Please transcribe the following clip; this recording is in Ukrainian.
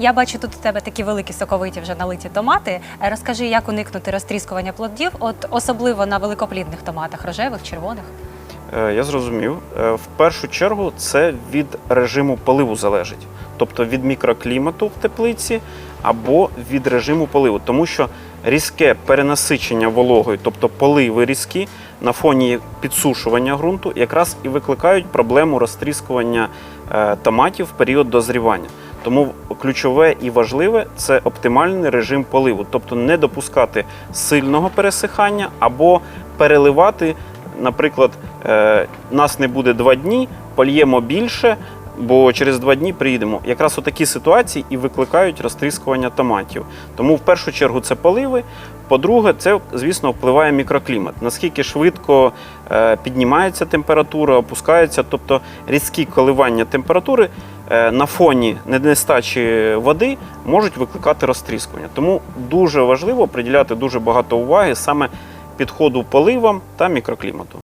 Я бачу тут у тебе такі великі соковиті вже налиті томати. Розкажи, як уникнути розтріскування плодів, от особливо на великоплідних томатах, рожевих, червоних. Е, Я зрозумів. Е, В першу чергу це від режиму поливу залежить, тобто від мікроклімату в теплиці або від режиму поливу, тому що різке перенасичення вологою, тобто поливи різкі на фоні підсушування ґрунту, якраз і викликають проблему розтріскування е, томатів в період дозрівання. Тому ключове і важливе це оптимальний режим поливу, тобто не допускати сильного пересихання або переливати наприклад, е, нас не буде два дні, польємо більше, бо через два дні приїдемо. Якраз у такі ситуації і викликають розтріскування томатів. Тому в першу чергу це поливи. По-друге, це, звісно, впливає мікроклімат. Наскільки швидко е, піднімається температура, опускається, тобто різкі коливання температури на фоні нестачі води можуть викликати розтріскування. Тому дуже важливо приділяти дуже багато уваги саме підходу поливам та мікроклімату.